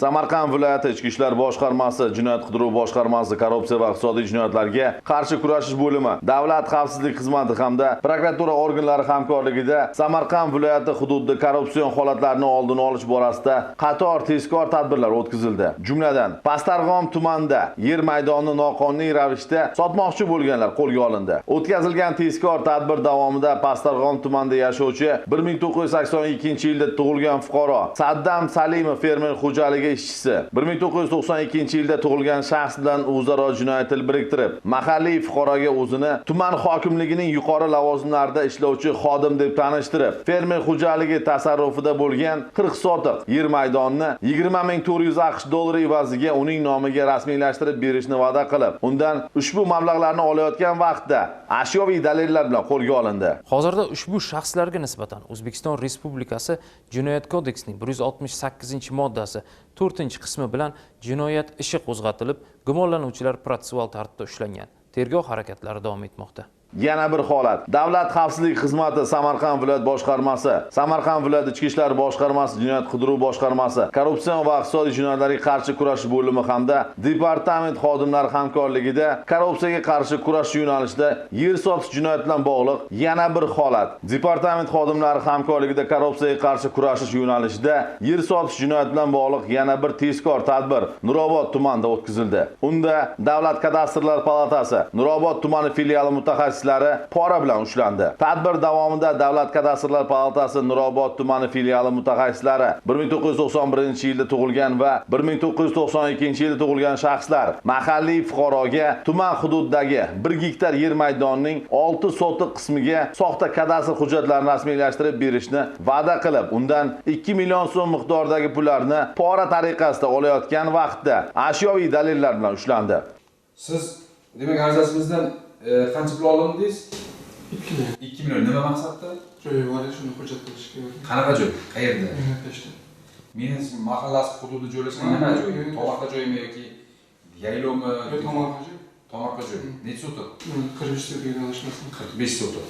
samarqand viloyati ichki ishlar boshqarmasi jinoyat qidiruv boshqarmasi korrupsiya va iqtisodiy jinoyatlarga qarshi kurashish bo'limi davlat xavfsizlik xizmati hamda prokuratura organlari hamkorligida samarqand viloyati hududida korrupsion holatlarni oldini olish borasida qator tezkor tadbirlar o'tkazildi. Jumladan pastarg'om tumanida yer maydonini noqonuniy ravishda sotmoqchi bo'lganlar qo'lga olindi. O'tkazilgan tezkor tadbir davomida pastarg'om tumanida yashovchi 1982 yilda tug'ilgan fuqaro saddam salimov fermer xo'jaligi ishchisi 1992 yilda tug'ilgan shaxs bilan o'zaro jinoyat til biriktirib mahalliy fuqaroga o'zini tuman hokimligining yuqori lavozimlarida ishlovchi xodim deb tanishtirib fermer xo'jaligi tasarrufida bo'lgan 40 sotiq yer maydonini 20 ming 400 aqsh dollari evaziga uning nomiga rasmiylashtirib berishni va'da qilib undan ushbu mablag'larni olayotgan vaqtda ashyoviy dalillar bilan qo'lga olindi. Hozirda ushbu shaxslarga nisbatan o'zbekiston respublikasi jinoyat kodeksining 168 moddasi 4 qismi bilan jinoyat ishi qo'zg'atilib gumonlanuvchilar protsessual tartibda ushlangan. Tergov harakatlari davom etmoqda. Yana bir holat. Davlat xavfsizlik xizmati Samarqand viloyat boshqarmasi, Samarqand viloyat ichki ishlar boshqarmasi, jinoyat qidiruv boshqarmasi, korrupsion va iqtisodiy jinoyatlarga qarshi kurashish bo'limi hamda departament xodimlari hamkorligida korrupsiyaga qarshi kurash yo'nalishida yer sotish jinoyati bilan bog'liq yana bir holat. Departament xodimlari hamkorligida korrupsiyaga qarshi kurashish yo'nalishida yer sotish jinoyati bilan bog'liq yana bir tezkor tadbir Nurobod tumanida o'tkazildi. Unda Davlat kadastrlar palatasi Nurobod tumani filiali mutaxassis mutaxassislari pora bilan ushlandi. Tadbir davomida Davlat kadastrlar palatasi Nurobod tumani filiali mutaxassislari 1991-yilda tug'ilgan va 1992-yilda tug'ilgan shaxslar mahalliy fuqaroga tuman hududidagi 1 gektar yer maydonining 6 sotiq qismiga soxta kadastr hujjatlarini rasmiylashtirib berishni va'da qilib, undan 2 million so'm miqdoridagi pullarni pora tariqasida olayotgan vaqtda ashyoviy dalillar bilan ushlandi. Siz demak arzasimizdan qancha pul oldingiz? ikki million 2 million. Nima maqsadda? joyi bor edi shuni hujjat qilishga Qanaqa joy? Qayerda? mehnatdashdi Meni mahallasi hududi joylashgan nima joy? Tomoqqa joymi yoki yaylovmi? tomorqa joy Tomoqqa joy. Necha sotiq? qirq besh so'rga adashmasam 45 sotiq.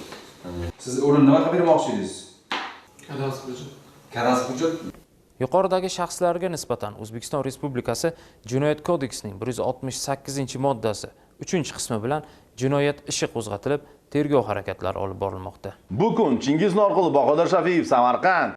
Siz uni nima qilib bermoqchi edingiz? kadastr hujjat Kadastr hujjat yuqoridagi shaxslarga nisbatan o'zbekiston respublikasi jinoyat kodeksining 168 moddasi 3 qismi bilan jinoyat ishi qo'zg'atilib tergov harakatlari olib borilmoqda. Bu kun Chingiz norqulov Bahodir Shafiyev, Samarqand.